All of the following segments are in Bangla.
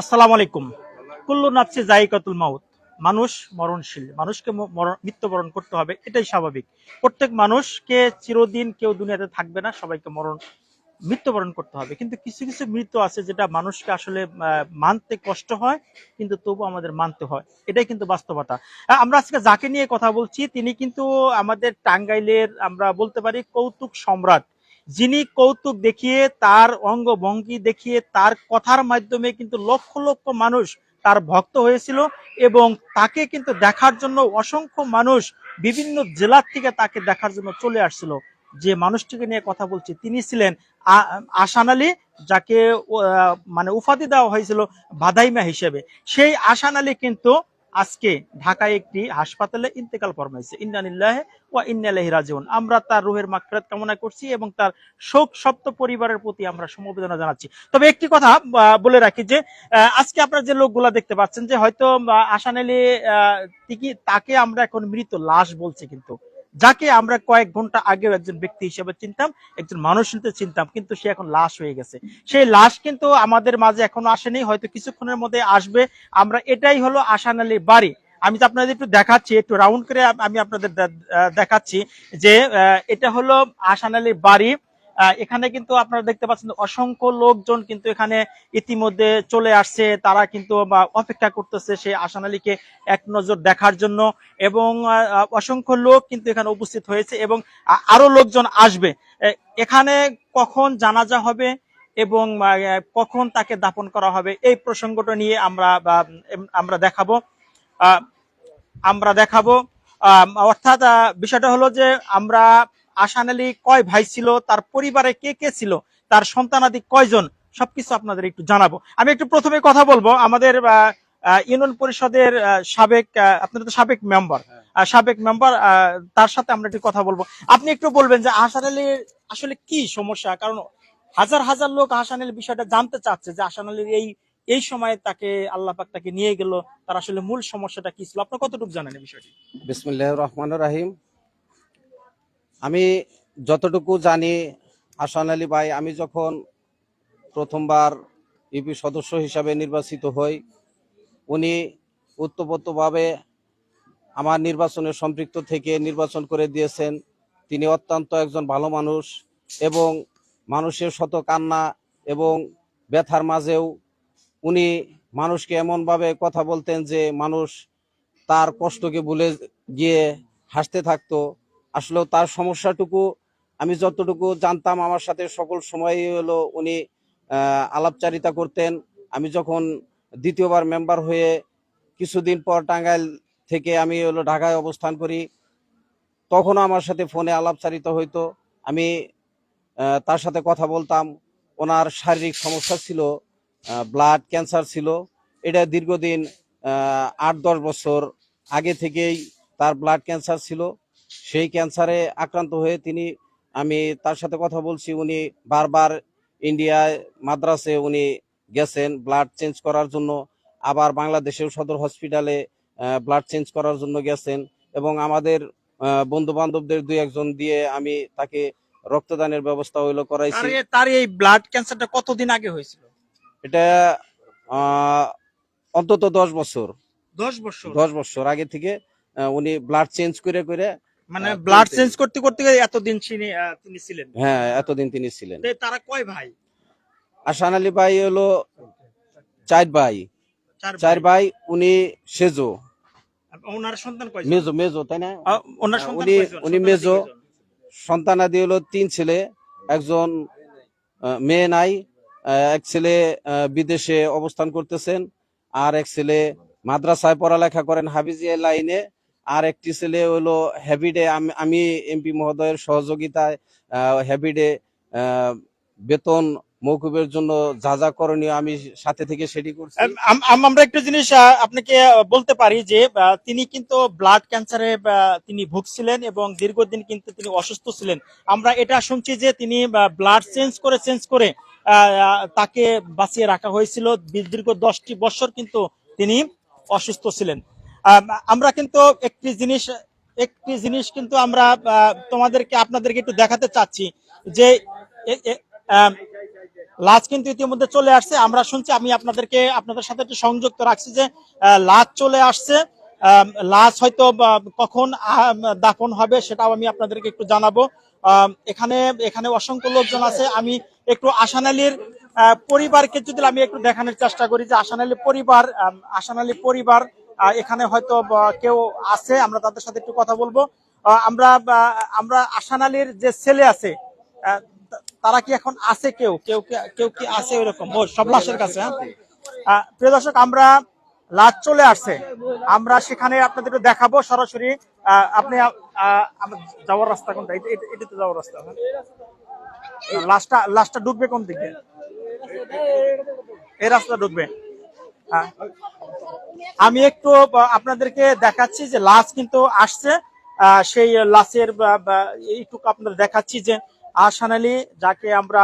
আসসালামু আলাইকুম। কুল্লু নাফসি জাইকাতুল মাউত। মানুষ মরণশীল। মানুষকে মৃত্যুবরণ করতে হবে, এটাই স্বাভাবিক। প্রত্যেক মানুষকে চিরদিন কেউ দুনিয়াতে থাকবে না, সবাইকে মরণ মৃত্যুবরণ করতে হবে। কিন্তু কিছু কিছু মৃত্যু আছে যেটা মানুষকে আসলে মানতে কষ্ট হয়, কিন্তু তবু আমাদের মানতে হয়। এটাই কিন্তু বাস্তবতা। আমরা আজকে যাকে নিয়ে কথা বলছি, তিনি কিন্তু আমাদের টাঙ্গাইলের, আমরা বলতে পারি, কৌতুক সম্রাট। যিনি কৌতুক দেখিয়ে, তার অঙ্গভঙ্গি দেখিয়ে, তার কথার মাধ্যমে কিন্তু লক্ষ লক্ষ মানুষ তার ভক্ত হয়েছিল এবং তাকে কিন্তু দেখার জন্য অসংখ্য মানুষ বিভিন্ন জেলার থেকে তাকে দেখার জন্য চলে আসছিল। যে মানুষটিকে নিয়ে কথা বলছি, তিনি ছিলেন আসান আলী, যাকে মানে উপাধি দেওয়া হয়েছিল বাদাইমা হিসেবে। সেই আসান আলী কিন্তু আজকে ঢাকায় একটি হাসপাতালে ইন্তেকাল ফরমাইছে। ইন্নানিল্লাহ ওয়া ইন্নালাহি রাজিউন। আমরা তার রুহের মাকফেরাত কামনা করছি এবং তার শোক সপ্ত পরিবারের প্রতি আমরা সমবেদনা জানাচ্ছি। তবে একটি কথা বলে রাখি যে আজকে আপনারা যে লোকগুলা দেখতে পাচ্ছেন যে হয়তো আসান তাকে আমরা এখন মৃত লাশ বলছি কিন্তু। যাকে আমরা কয়েক ঘণ্টা আগেও একজন ব্যক্তি হিসেবে চিনতাম, একজন মানুষ হিসেবে চিনতাম, কিন্তু সে এখন লাশ হয়ে গেছে। সেই লাশ কিন্তু আমাদের মাঝে এখনও আসেনি, হয়তো কিছুক্ষণের মধ্যে আসবে। আমরা এটাই হলো আসান আলীর বাড়ি। আমি তো আপনাদের একটু দেখাচ্ছি, একটু রাউন্ড করে আমি আপনাদের দেখাচ্ছি যে এটা হলো আসান আলীর বাড়ি। এখানে কিন্তু আপনারা দেখতে পাচ্ছেন অসংখ্য লোকজন কিন্তু এখানে ইতিমধ্যে চলে আসছে। তারা কিন্তু অপেক্ষা করতেছে সেই আসান আলীকে এক নজর দেখার জন্য। এবং অসংখ্য লোক কিন্তু এখানে উপস্থিত হয়েছে এবং আরও লোকজন আসবে। এখানে কখন জানাজা হবে এবং কখন তাকে দাপন করা হবে এই প্রসঙ্গটা নিয়ে আমরা আমরা দেখাবো। আমরা দেখাবো। অর্থাৎ বিষয়টা হলো যে আমরা আসান আলী কয় ভাই ছিল তার পরিবারে কে কে ছিল তার সন্তান সন্তানাদি কয়জন সবকিছু আপনাদের একটু জানাব। আমি একটু প্রথমে কথা বলব আমাদের ইউনিয়ন পরিষদের সাবেক আপনারা তো সাবেক মেম্বার সাবেক মেম্বার তার সাথে আমরা একটু কথা বলব। আপনি একটু বলবেন যে আসান আলীর আসলে কি সমস্যা? কারণ হাজার হাজার লোক আসান আলীর বিষয়টা জানতে চাচ্ছে যে আসান আলীর এই এই সময়ে তাকে আল্লাহ পাক তাকে নিয়ে গেল তার আসলে মূল সমস্যাটা কি ছিল? আপনি কতটুকু জানেন এই বিষয়টি? বিসমুল্লাহ রহমান রাহিম। আমি যতটুকু জানি, আসান আলী ভাই, আমি যখন প্রথমবার ইউপি সদস্য হিসাবে নির্বাচিত হই, উনি উত্তপ্রোতভাবে আমার নির্বাচনে সম্পৃক্ত থেকে নির্বাচন করে দিয়েছেন। তিনি অত্যন্ত একজন ভালো মানুষ এবং মানুষের শত কান্না এবং ব্যথার মাঝেও উনি মানুষকে এমনভাবে কথা বলতেন যে মানুষ তার কষ্টকে ভুলে গিয়ে হাসতে থাকতো। আসলে তার সমস্যাটুকু আমি যতটুকু জানতাম আমার সাথে সকল সময়ই হলো উনি আলাপচারিতা করতেন। আমি যখন দ্বিতীয়বার মেম্বার হয়ে কিছুদিন পর টাঙ্গাইল থেকে আমি হলো ঢাকায় অবস্থান করি, তখনও আমার সাথে ফোনে আলাপচারিতা হইতো। আমি তার সাথে কথা বলতাম। ওনার শারীরিক সমস্যা ছিল ব্লাড ক্যান্সার ছিল। এটা দীর্ঘদিন আট দশ বছর আগে থেকেই তার ব্লাড ক্যান্সার ছিল। সেই ক্যান্সারে আক্রান্ত হয়ে তিনি আমি তার সাথে কথা বলছি উনি বারবার ইন্ডিয়ায় মাদ্রাসে উনি গেছেন ব্লাড চেঞ্জ করার জন্য। আবার বাংলাদেশের সদর হসপিটালে ব্লাড চেঞ্জ করার জন্য গেছেন এবং আমাদের বন্ধু বান্ধবদের দুই একজন দিয়ে আমি তাকে রক্তদানের ব্যবস্থা হইল করাইছি। তার এই ব্লাড ক্যান্সারটা কতদিন আগে হয়েছিল? এটা অন্তত দশ বছর। দশ বছর? দশ বছর আগে থেকে উনি ব্লাড চেঞ্জ করে করে মানে ব্লাড চেঞ্জ করতে করতে এতদিন তিনি ছিলেন। হ্যাঁ এতদিন তিনি ছিলেন। তারা কয় ভাই? আসান আলী ভাই হলো চার ভাই। চার ভাই। উনি সেজো। ওনার সন্তান কয়জন? মেজো মেজো তাই না? ওনার সন্তান উনি- কয়জন? সন্তান মেজো। হলো তিন ছেলে একজন মেয়ে নাই এক ছেলে বিদেশে অবস্থান করতেছেন আর এক ছেলে মাদ্রাসায় পড়ালেখা করেন হাফিজিয়া লাইনে। আর একটি ছেলে হলো হ্যাবিডে আমি- এমপি মহোদয়ের সহযোগিতায় হ্যাবিডে বেতন মৌকুবের জন্য যা যা করণীয় আমি সাথে থেকে সেটি করছি। আম- আম- আম- আমরা একটা জিনিস আপনাকে বলতে পারি যে তিনি কিন্তু ব্লাড ক্যান্সারে তিনি ভুগছিলেন এবং দীর্ঘদিন কিন্তু তিনি অসুস্থ ছিলেন। আমরা এটা শুনছি যে তিনি ব্লাড চেঞ্জ করে চেঞ্জ করে তাকে বাঁচিয়ে রাখা হয়েছিল। দীর্ঘ দশটি বছর কিন্তু তিনি অসুস্থ ছিলেন। আমরা কিন্তু একটি জিনিস একটি জিনিস কিন্তু আমরা তোমাদেরকে আপনাদেরকে একটু দেখাতে চাচ্ছি যে লাশ কিন্তু ইতিমধ্যে চলে আসছে। আমরা শুনছি, আমি আপনাদেরকে, আপনাদের সাথে একটু সংযুক্ত রাখছি যে লাশ চলে আসছে। লাশ হয়তো কখন দাফন হবে সেটাও আমি আপনাদেরকে একটু জানাব। এখানে এখানে অসংখ্য লোকজন আছে। আমি একটু আসান আলীর পরিবারকে যদি আমি একটু দেখানোর চেষ্টা করি যে আসান আলী পরিবার আসান আলী পরিবার এখানে হয়তো কেউ আছে, আমরা তাদের সাথে একটু কথা বলব। আমরা আমরা আসান আলীর যে ছেলে আছে তারা কি এখন আছে কেউ? কেউ কেউ কি আছে ওইরকম? সব লাশের কাছে হ্যাঁ? প্রিয় দর্শক, আমরা লাশ চলে আসছে। আমরা সেখানে আপনাদের একটু দেখাবো সরাসরি। আপনি যাওয়ার রাস্তা কোনটা? এটা- এটাতে যাওয়ার রাস্তা হ্যাঁ? লাশটা লাশটা ঢুকবে কোন দিকে? এই রাস্তা ঢুকবে। আমি একটু আপনাদেরকে দেখাচ্ছি যে লাশ কিন্তু আসছে। সেই লাশের এইটুকু আপনাদের দেখাচ্ছি যে আহসান আলী, যাকে আমরা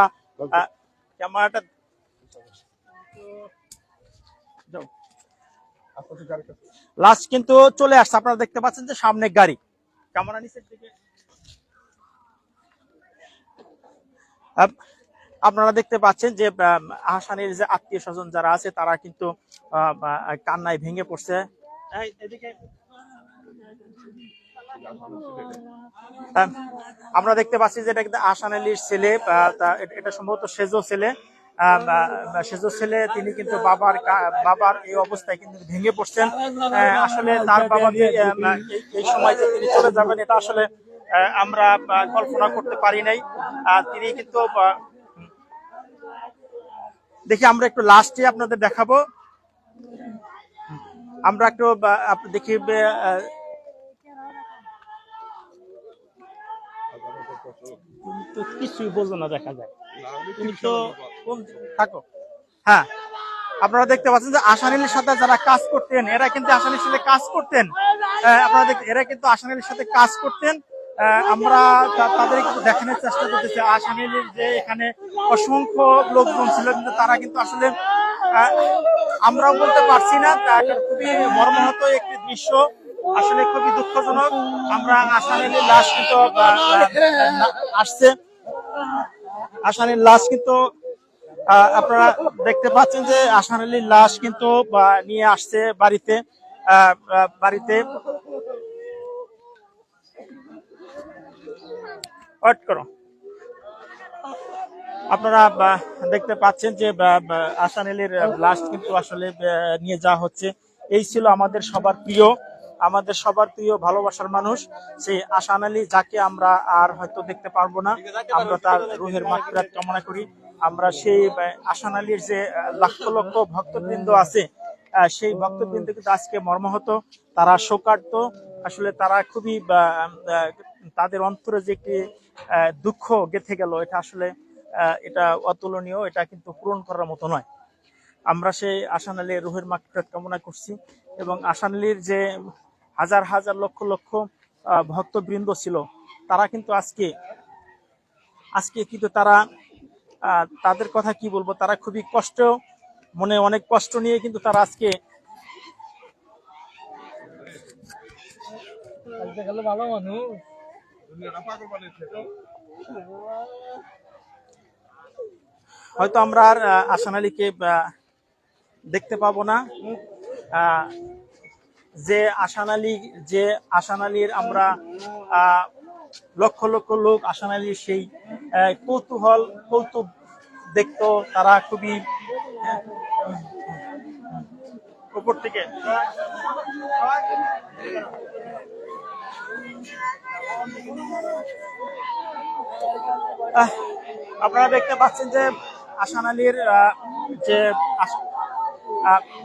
ক্যামেরাটা লাশ কিন্তু চলে আসছে। আপনারা দেখতে পাচ্ছেন যে সামনে গাড়ি। ক্যামেরা নিচের দিকে। আপনারা দেখতে পাচ্ছেন যে আহসানের যে আত্মীয় স্বজন যারা আছে, তারা কিন্তু কান্নায় ভেঙে পড়ছে। আমরা দেখতে পাচ্ছি যে এটা কিন্তু আহসান আলীর ছেলে এটা- সম্ভবত সেজো ছেলে। সেজো ছেলে, তিনি কিন্তু বাবার বাবার এই অবস্থায় কিন্তু ভেঙে পড়ছেন। আসলে তার বাবা এই- সময় যে তিনি চলে যাবেন, এটা আসলে আমরা কল্পনা করতে পারি নাই। তিনি কিন্তু দেখি আমরা একটু লাস্টে আপনাদের দেখাবো। আমরা একটু দেখি তুমি তো কিছুই বোঝো না দেখা যায়। তুমি তো থাকো। হ্যাঁ আপনারা দেখতে পাচ্ছেন যে আসানিলের সাথে যারা কাজ করতেন এরা কিন্তু আসানির সাথে কাজ করতেন। আপনারা এরা কিন্তু আসানিলের সাথে কাজ করতেন। আমরা তাদের দেখানোর চেষ্টা করতেছি। আসানিলের যে এখানে অসংখ্য লোকজন ছিল, কিন্তু তারা কিন্তু আসলে আমরাও বলতে পারছি না। খুবই মর্মাহত একটি দৃশ্য। আসলে খুবই দুঃখজনক। আমরা আসানিলের লাশ কিন্তু আসছে। আসানির লাশ কিন্তু আপনারা দেখতে পাচ্ছেন যে আসান আলীর লাশ কিন্তু নিয়ে আসছে বাড়িতে। বাড়িতে। ওয়েট করো। আপনারা দেখতে পাচ্ছেন যে আসান আলীর লাশ কিন্তু আসলে নিয়ে যাওয়া হচ্ছে। এই ছিল আমাদের সবার প্রিয়, আমাদের সবার প্রিয় ভালোবাসার মানুষ, সেই আসান আলী যাকে আমরা আর হয়তো দেখতে পারব না। আমরা তার রুহের মাকফিরাত কামনা করি। আমরা সেই আসান আলীর যে লক্ষ লক্ষ ভক্তবৃন্দ আছে সেই ভক্তবৃন্দ কিন্তু আজকে মর্মাহত। তারা শোকার্ত। আসলে তারা খুবই তাদের অন্তরে যে একটি দুঃখ গেথে গেল, এটা আসলে এটা অতুলনীয়, এটা কিন্তু পূরণ করার মতো নয়। আমরা সেই আসান আলীর রুহের মাকফিরাত কামনা করছি এবং আসান আলীর যে হাজার হাজার লক্ষ লক্ষ ভক্তবৃন্দ ছিল, তারা কিন্তু আজকে আজকে কিন্তু তারা তাদের কথা কি বলব, তারা খুবই কষ্ট, মনে অনেক কষ্ট নিয়ে কিন্তু তারা আজকে ভালো মানুষ। হয়তো আমরা আর আসান আলীকে দেখতে পাবো না। যে আসান আলী, যে আসান আলীর আমরা লক্ষ লক্ষ লোক আসান আলীর সেই কৌতূহল, কৌতুক দেখতো, তারা খুবই, উপর থেকে। আপনারা দেখতে পাচ্ছেন যে আসান আলীর যে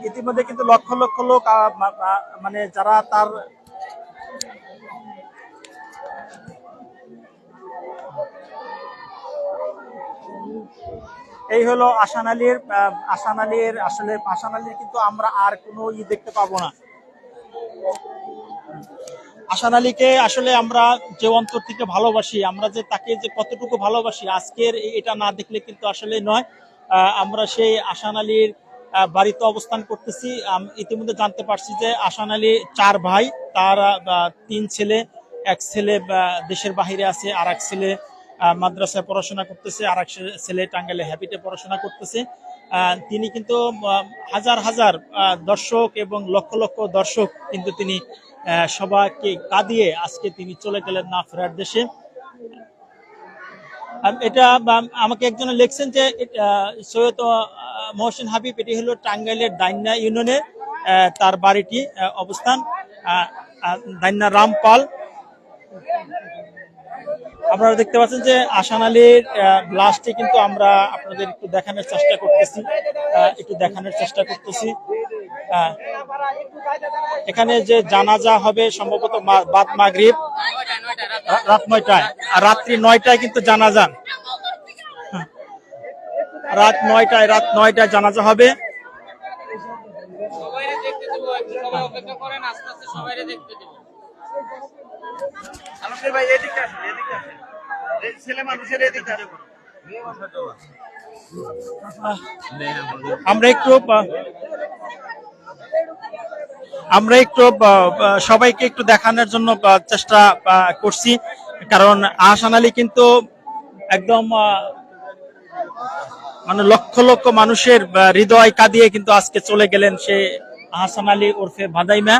ইতিমধ্যে কিন্তু লক্ষ লক্ষ লোক মানে যারা তার এই হলো আসান আলীর আসান আলীর, আসলে আসান আলীর কিন্তু আমরা আর কোনো ই দেখতে পাবো না। আসান আলীকে আসলে আমরা যে অন্তর থেকে ভালোবাসি, আমরা যে তাকে যে কতটুকু ভালোবাসি, আজকের এটা না দেখলে কিন্তু আসলে নয়। আমরা সেই আসান আলীর বাড়িতে অবস্থান করতেছি। ইতিমধ্যে জানতে পারছি যে আসান আলী চার ভাই, তার তিন ছেলে, এক ছেলে দেশের বাহিরে আছে আর এক ছেলে মাদ্রাসায় পড়াশোনা করতেছে আর এক ছেলে টাঙ্গাইলে হ্যাপিতে পড়াশোনা করতেছে। তিনি কিন্তু হাজার হাজার দর্শক এবং লক্ষ লক্ষ দর্শক কিন্তু তিনি সবাইকে কাঁদিয়ে আজকে তিনি চলে গেলেন না ফেরার দেশে। এটা আমাকে একজন লিখছেন যে সৈয়দ মহসিন হাবিব, এটি হলো টাঙ্গাইলের দাইন্যা ইউনিয়নে তার বাড়িটি অবস্থান দাইন্যা রামপাল। আপনারা দেখতে পাচ্ছেন যে আসান আলীর লাশটি কিন্তু আমরা আপনাদের একটু দেখানোর চেষ্টা করতেছি। আহ, একটু দেখানোর চেষ্টা করতেছি। এখানে যে জানাজা হবে সম্ভবত বাদ মাগরিব রাত নয়টায়। আর রাত্রি নয়টায় কিন্তু জানাজা। হ্যাঁ। রাত নয়টায় রাত নয়টায় জানাজা হবে। সবাইরে সবাই অপেক্ষা করেন আস্তে আস্তে সবাইরে দেখতে দেবো। ভাই এদিকে আসেন এদিকে আসেন। আমরা একটু আমরা একটু সবাইকে একটু দেখানোর জন্য চেষ্টা করছি। কারণ আহসান আলী কিন্তু একদম মানে লক্ষ লক্ষ মানুষের হৃদয় কাঁদিয়ে কিন্তু আজকে চলে গেলেন সে আহসান আলী ওরফে ভাদাইমা।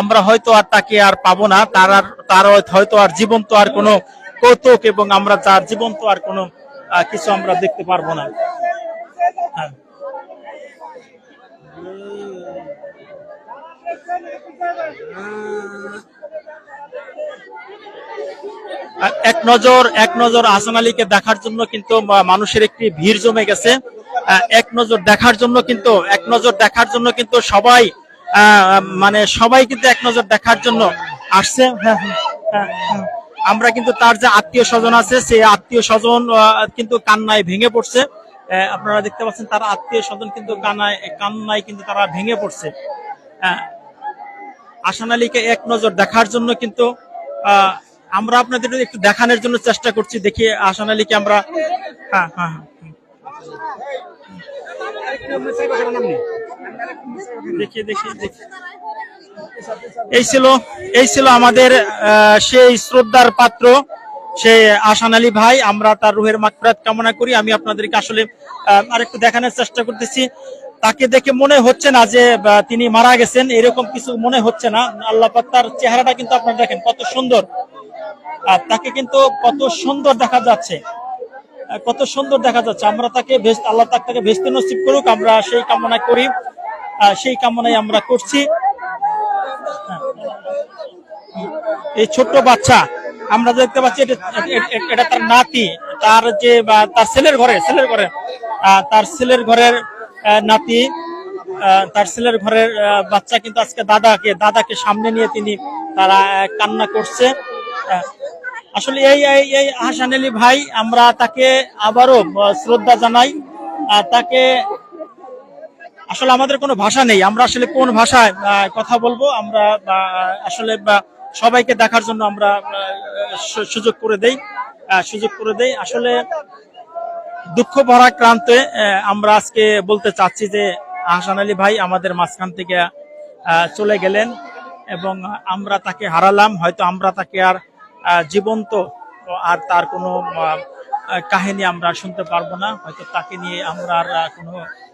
আমরা হয়তো আর তাকে আর পাবো না। তার আর, তার হয়তো আর জীবন্ত আর কোনো কৌতুক এবং আমরা তার জীবন্ত আর কোনো কিছু আমরা দেখতে পারব না। হ্যাঁ। এক নজর এক নজর হাসান আলীকে দেখার জন্য কিন্তু মানুষের একটি ভিড় জমে গেছে। এক নজর দেখার জন্য কিন্তু এক নজর দেখার জন্য কিন্তু সবাই মানে সবাই কিন্তু এক নজর দেখার জন্য আসছে। হ্যাঁ, হ্যাঁ, হ্যাঁ, হ্যাঁ। আমরা কিন্তু তার যে আত্মীয় স্বজন আছে সেই আত্মীয় স্বজন কিন্তু কান্নায় ভেঙে পড়ছে। আপনারা দেখতে পাচ্ছেন তার আত্মীয় স্বজন কিন্তু কান্নায় কান্নায় কিন্তু তারা ভেঙে পড়ছে। আসান আলীকে এক নজর দেখার জন্য কিন্তু আহ, আমরা আপনাদের একটু দেখানোর জন্য চেষ্টা করছি দেখি আসান আলীকে আমরা হ্যাঁ হ্যাঁ হ্যাঁ। দেখি দেখি দেখি এই ছিল এই ছিল আমাদের সেই শ্রদ্ধার পাত্র সে আসান আলী ভাই। আমরা তার রুহের মাকফরাত কামনা করি। আমি আপনাদেরকে আসলে আরেকটু দেখানোর চেষ্টা করতেছি। তাকে দেখে মনে হচ্ছে না যে তিনি মারা গেছেন। এরকম কিছু মনে হচ্ছে না। আল্লাহ তার চেহারাটা কিন্তু আপনারা দেখেন কত সুন্দর। আর তাকে কিন্তু কত সুন্দর দেখা যাচ্ছে। কত সুন্দর দেখা যাচ্ছে। আমরা তাকে আল্লাহ তাকে ভেস্তে নসিব করুক। আমরা সেই কামনা করি। সেই কামনাই আমরা করছি। এই ছোট্ট বাচ্চা, আমরা দেখতে পাচ্ছি এটা তার নাতি, তার যে তার ছেলের ঘরে ছেলের ঘরে তার ছেলের ঘরের নাতি তার ছেলের ঘরের বাচ্চা কিন্তু আজকে দাদাকে দাদাকে সামনে নিয়ে তিনি তারা কান্না করছে। আসলে এই এই হাসান আলী ভাই, আমরা তাকে আবারও শ্রদ্ধা জানাই। তাকে আসলে আমাদের কোনো ভাষা নেই। আমরা আসলে কোন ভাষায় কথা বলব, আমরা আসলে সবাইকে দেখার জন্য আমরা সুযোগ করে দেই সুযোগ করে দেই। আসলে দুঃখ ভরা ক্রান্তে আমরা আজকে বলতে চাচ্ছি যে আহসান আলী ভাই আমাদের মাঝখান থেকে চলে গেলেন এবং আমরা তাকে হারালাম। হয়তো আমরা তাকে আর জীবন্ত আর তার কোনো কাহিনী আমরা শুনতে পারব না। হয়তো তাকে নিয়ে আমরা আর কোনো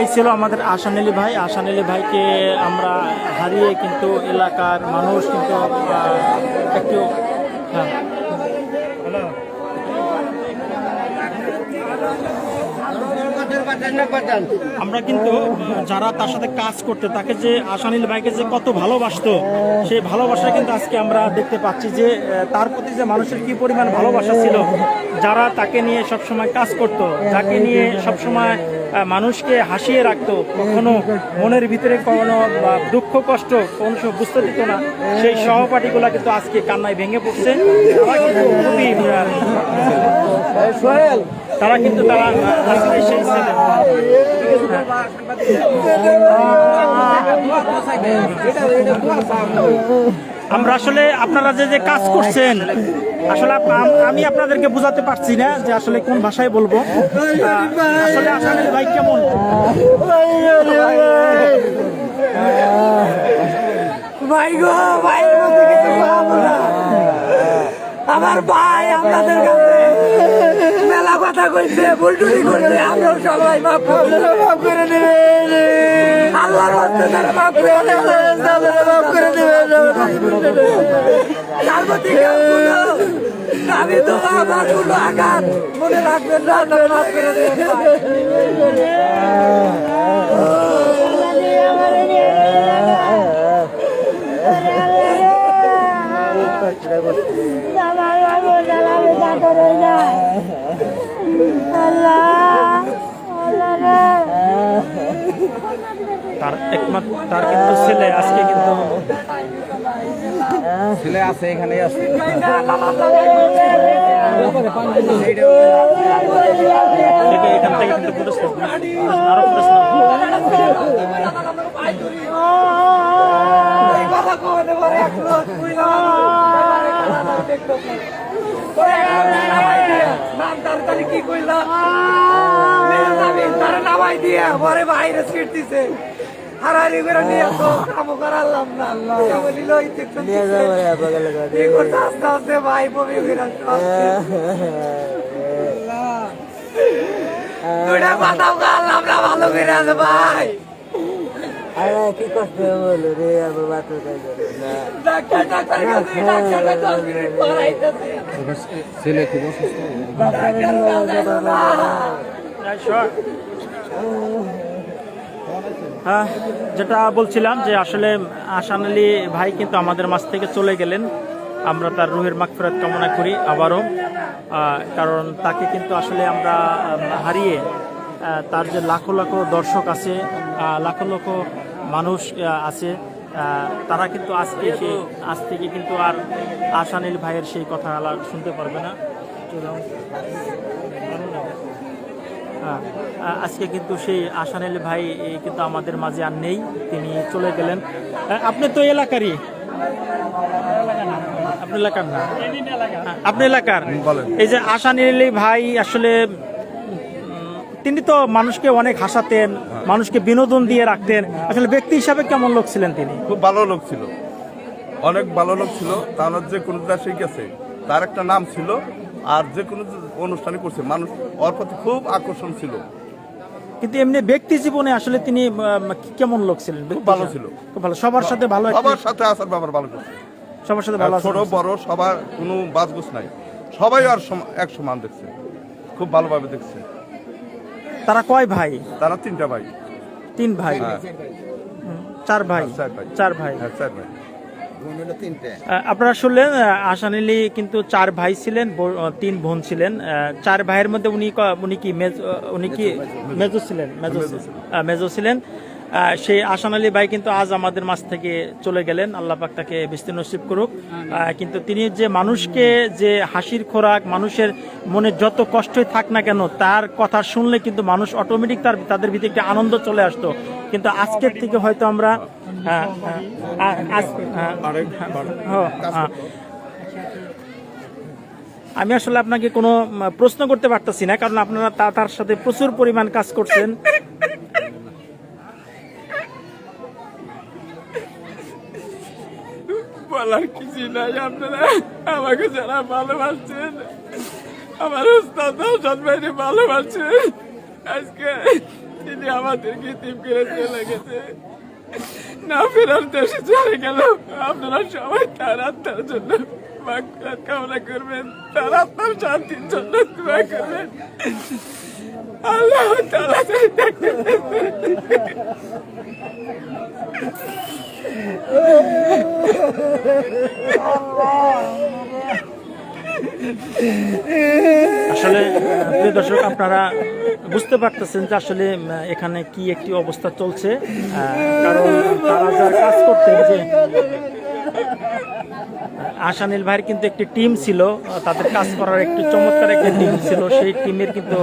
এই ছিল আমাদের আসান আলী ভাই। আসান আলী ভাইকে আমরা হারিয়ে কিন্তু এলাকার মানুষ কিন্তু একটু হ্যাঁ। আমরা কিন্তু যারা তার সাথে কাজ করতে তাকে যে আসানিল ভাইকে যে কত ভালোবাসতো সেই ভালোবাসা কিন্তু আজকে আমরা দেখতে পাচ্ছি যে তার প্রতি যে মানুষের কি পরিমাণ ভালোবাসা ছিল যারা তাকে নিয়ে সবসময় কাজ করত যাকে নিয়ে সবসময় আহ, মানুষকে হাসিয়ে রাখতো কখনো মনের ভিতরে কখনো দুঃখ কষ্ট কোন সময় বুঝতে দিত না সেই সহপাঠীগুলা কিন্তু আজকে কান্নায় ভেঙে পড়ছে। খুবই তারা কিন্তু তারা আমরা আসলে আপনারা যে যে কাজ করছেন, আসলে আমি আপনাদেরকে বোঝাতে পারছি না যে আসলে কোন ভাষায় বলব। আসলে ভাই কেমন? ভাই গো, ভাই আমার ভাই আপনাদের কাছে। কথা কইছে বুলটুলি করছে আমরা সবাই মাফ করে মাফ করে দেবেন আল্লাহর হস্তে তারা মাফ করে তারা মাফ করে দেবেন সার্বত্রিক আমি তো আমার কোনো আঘাত। মনে রাখবেন না মাফ করে দেবেন একমাত্র তার কিন্তু ছেলে আজকে কিন্তু ছেলে আছে এখানেই আছে। এখান থেকে কিন্তু আরও কি কইলা আমি তার নামাই দিয়ে পরে বাইরে সিট দিছে হারারি করে নিয়ে তো কাম করালাম না করতে আস্তে আস্তে ভাই বমি করে দুটা বাদাম খাওয়ালাম না ভালো করে আছে ভাই ডাক্তার ডাক্তার কাছে ডাক্তার মিনিট পড়াইতেছে ছেলে খুব অসুস্থ হ্যাঁ যেটা বলছিলাম যে আসলে আসান আলী ভাই কিন্তু আমাদের মাছ থেকে চলে গেলেন। আমরা তার রুহের মাগফিরাত কামনা করি আবারও। কারণ তাকে কিন্তু আসলে আমরা হারিয়ে তার যে লাখো লাখো দর্শক আছে লাখো লাখো মানুষ আছে তারা কিন্তু আজকে সেই, আজ থেকে কিন্তু আর আসানিল ভাইয়ের সেই কথা শুনতে পারবে না। আজকে কিন্তু সেই আসানেল ভাই কিন্তু আমাদের মাঝে আর নেই তিনি চলে গেলেন। আপনি তো এলাকারই? আপনি এলাকার না? হ্যাঁ, আপনি এলাকার? এই যে আসানেল ভাই আসলে তিনি তো মানুষকে অনেক হাসাতেন মানুষকে বিনোদন দিয়ে রাখতেন। আসলে ব্যক্তি হিসাবে কেমন লোক ছিলেন তিনি? খুব ভালো লোক ছিল। অনেক ভালো লোক ছিল। তার যে কোনো দেশে গেছে। তার একটা নাম ছিল আর যে কোনো অনুষ্ঠানে করছে। মানুষ ওর প্রতি খুব আকর্ষণ ছিল। কিন্তু এমনি ব্যক্তি জীবনে আসলে তিনি কেমন লোক ছিলেন? খুব ভালো ছিল। খুব ভালো। সবার সাথে ভালো সবার সাথে আসার ব্যাপার ভালো করছে। সবার সাথে ভালো ছোট বড় সবার কোনো বাজগুস নাই। সবাই আর এক সমান দেখছে। খুব ভালোভাবে দেখছে। তারা কয় ভাই? তারা তিনটা ভাই। তিন ভাই। হ্যাঁ। চার ভাই। হ্যাঁ, চার ভাই। চার ভাই। হ্যাঁ চার ভাই। আপনারা শুনলেন আসান আলী কিন্তু চার ভাই ছিলেন তিন বোন ছিলেন। চার ভাইয়ের মধ্যে উনি ক- উনি কি মেজ- উনি কি মেজো ছিলেন মেজো মেজো ছিলেন। সেই আসান আলী ভাই কিন্তু আজ আমাদের মাছ থেকে চলে গেলেন। আল্লাহ পাক তাকে বেস্তি নসিব করুক। কিন্তু তিনি যে মানুষকে যে হাসির খোরাক মানুষের মনে যত কষ্টই থাক না কেন তার কথা শুনলে কিন্তু মানুষ অটোমেটিক তার তাদের ভিতরে একটা আনন্দ চলে আসতো। কিন্তু আজকের থেকে হয়তো আমরা হ্যাঁ, হ্যাঁ, হ্যাঁ। আমি আসলে আপনাকে কোনো প্রশ্ন করতে পারতেছি না কারণ আপনারা তার সাথে প্রচুর পরিমাণ কাজ করছেন। বলার কিছু নাই আপনারা। আমাকে যারা ভালোবাসছেন, আমার উস্তাদ নৌসাদ ভাইরে ভালোবাসছেন। আজকে তিনি আমাদেরকে টিপ করে চলে গেছে। না ফেরার দেশে চলে গেল। আপনারা সবাই তার আত্মার জন্য কামনা করবেন। তার আত্মার শান্তির জন্য দোয়া করবেন। আল্লাহ তাআলা দেখতে আসলে, প্রিয় দর্শক, আপনারা বুঝতে পারতেছেন যে আসলে এখানে কি একটি অবস্থা চলছে। কারণ কাজ করতেন যে, আশানীল ভাইয়ের কিন্তু একটি টিম ছিল, তাদের কাজ করার একটি চমৎকার একটি টিম ছিল। সেই টিমের কিন্তু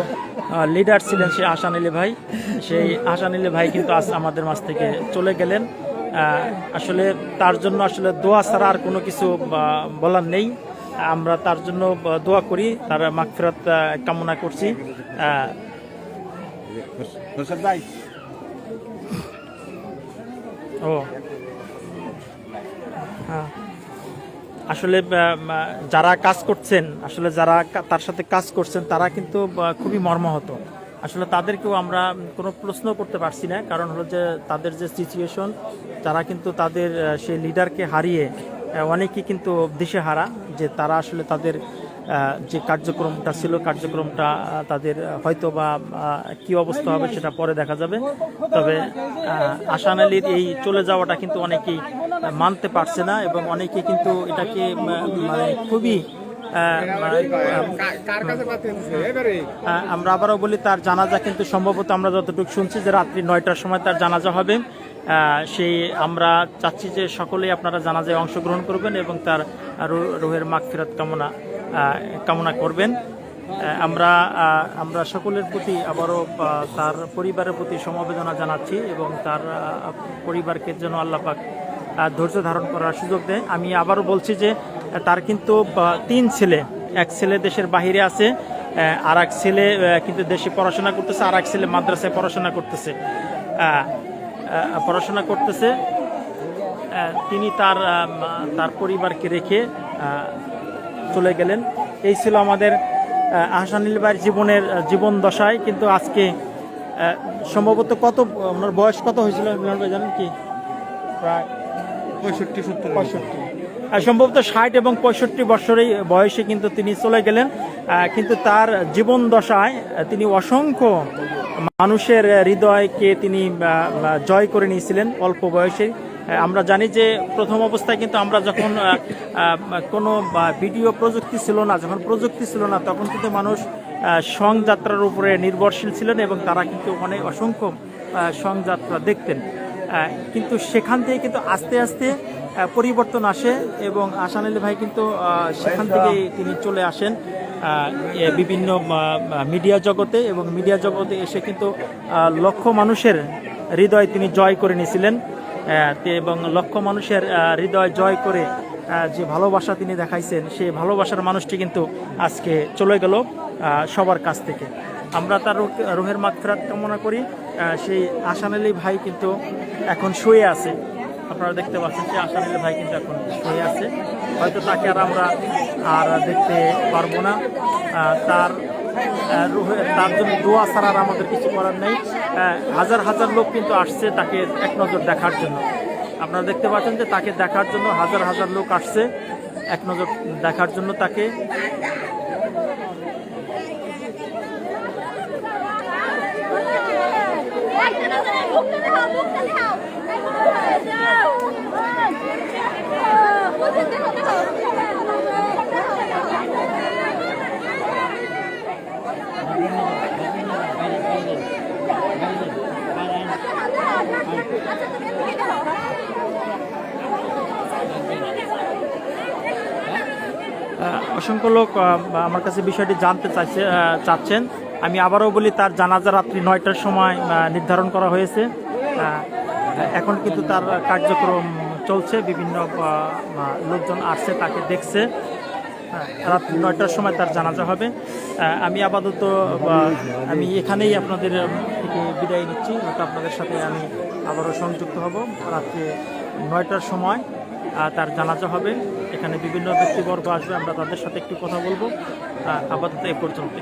লিডার ছিলেন সেই আশানীল ভাই। সেই আশানীল ভাই কিন্তু আজ আমাদের মাঝ থেকে চলে গেলেন। আসলে তার জন্য আসলে দোয়া ছাড়া আর কোনো কিছু বলার নেই। আমরা তার জন্য দোয়া করি তার মাগফিরাত কামনা করছি। ও। হ্যাঁ। আসলে যারা কাজ করছেন আসলে যারা তার সাথে কাজ করছেন তারা কিন্তু খুবই মর্মাহত। আসলে তাদেরকেও আমরা কোনো প্রশ্ন করতে পারছি না। কারণ হলো যে তাদের যে সিচুয়েশন তারা কিন্তু তাদের সেই লিডারকে হারিয়ে অনেকেই কিন্তু দিশেহারা যে তারা আসলে তাদের যে কার্যক্রমটা ছিল, কার্যক্রমটা তাদের হয়তো বা কি অবস্থা হবে সেটা পরে দেখা যাবে। তবে আসান আলীর এই চলে যাওয়াটা কিন্তু অনেকেই মানতে পারছে না এবং অনেকে কিন্তু এটাকে মানে খুবই আমরা আবারও বলি তার জানাজা কিন্তু সম্ভবত আমরা যতটুকু শুনছি যে রাত্রি নয়টার সময় তার জানাজা হবে। সেই আমরা চাচ্ছি যে সকলেই আপনারা জানাজায় অংশগ্রহণ করবেন এবং তার রোহের রুহের ফেরত কামনা কামনা করবেন। আমরা আমরা সকলের প্রতি আবারও তার পরিবারের প্রতি সমবেদনা জানাচ্ছি এবং তার পরিবারকে যেন আল্লাপাক ধৈর্য ধারণ করার সুযোগ দেয়। আমি আবারও বলছি যে তার কিন্তু তিন ছেলে। এক ছেলে দেশের বাহিরে আছে আর এক ছেলে কিন্তু দেশে পড়াশোনা করতেছে আর এক ছেলে মাদ্রাসায় পড়াশোনা করতেছে। পড়াশোনা করতেছে। তিনি তার তার পরিবারকে রেখে চলে গেলেন। এই ছিল আমাদের আহ, আহসানুল ভাইয়ের জীবনের জীবন দশায়। কিন্তু আজকে সম্ভবত কত ওনার বয়স কত হয়েছিল জানেন কি? প্রায় পঁয়ষট্টি সত্তর পঁয়ষট্টি। সম্ভবত ষাট এবং পঁয়ষট্টি বছরেই বয়সে কিন্তু তিনি চলে গেলেন। কিন্তু তার জীবন দশায় তিনি অসংখ্য মানুষের হৃদয়কে তিনি জয় করে নিয়েছিলেন অল্প বয়সে আমরা জানি যে প্রথম অবস্থায় কিন্তু আমরা যখন কোনো ভিডিও প্রযুক্তি ছিল না, যখন প্রযুক্তি ছিল না, তখন কিন্তু মানুষ সংযাত্রার উপরে নির্ভরশীল ছিলেন এবং তারা কিন্তু অনেক অসংখ্য সংযাত্রা দেখতেন। কিন্তু সেখান থেকে কিন্তু আস্তে আস্তে পরিবর্তন আসে এবং আসান আলী ভাই কিন্তু সেখান থেকে তিনি চলে আসেন বিভিন্ন মিডিয়া জগতে এবং মিডিয়া জগতে এসে কিন্তু লক্ষ মানুষের হৃদয় তিনি জয় করে নিয়েছিলেন। এবং লক্ষ মানুষের হৃদয় জয় করে যে ভালোবাসা তিনি দেখাইছেন সেই ভালোবাসার মানুষটি কিন্তু আজকে চলে গেল সবার কাছ থেকে। আমরা তার রুহ- রুহের মাগফিরাত কামনা করি সেই আসান আলী ভাই কিন্তু এখন শুয়ে আছে। আপনারা দেখতে পাচ্ছেন যে আসান ভাই কিন্তু এখন শুয়ে আছে। হয়তো তাকে আর আমরা আর দেখতে পারব না। তার তার জন্য দোয়া ছাড়া আর আমাদের কিছু করার নেই। হাজার হাজার লোক কিন্তু আসছে তাকে এক নজর দেখার জন্য। আপনারা দেখতে পাচ্ছেন যে তাকে দেখার জন্য হাজার হাজার লোক আসছে এক নজর দেখার জন্য তাকে। অসংখ্য লোক আমার কাছে বিষয়টি জানতে চাইছে চাচ্ছেন। আমি আবারও বলি, তার জানাজা রাত্রি নয়টার সময় নির্ধারণ করা হয়েছে। এখন কিন্তু তার কার্যক্রম চলছে বিভিন্ন লোকজন আসছে তাকে দেখছে। হ্যাঁ, রাত্রি নয়টার সময় তার জানাজা হবে। আমি আপাতত আমি এখানেই আপনাদের থেকে বিদায় নিচ্ছি। হয়তো আপনাদের সাথে আমি আবারও সংযুক্ত হব। রাত্রে নয়টার সময় তার জানাজা হবে। এখানে বিভিন্ন ব্যক্তিবর্গ আসবে আমরা তাদের সাথে একটু কথা বলব। আপাতত এ পর্যন্ত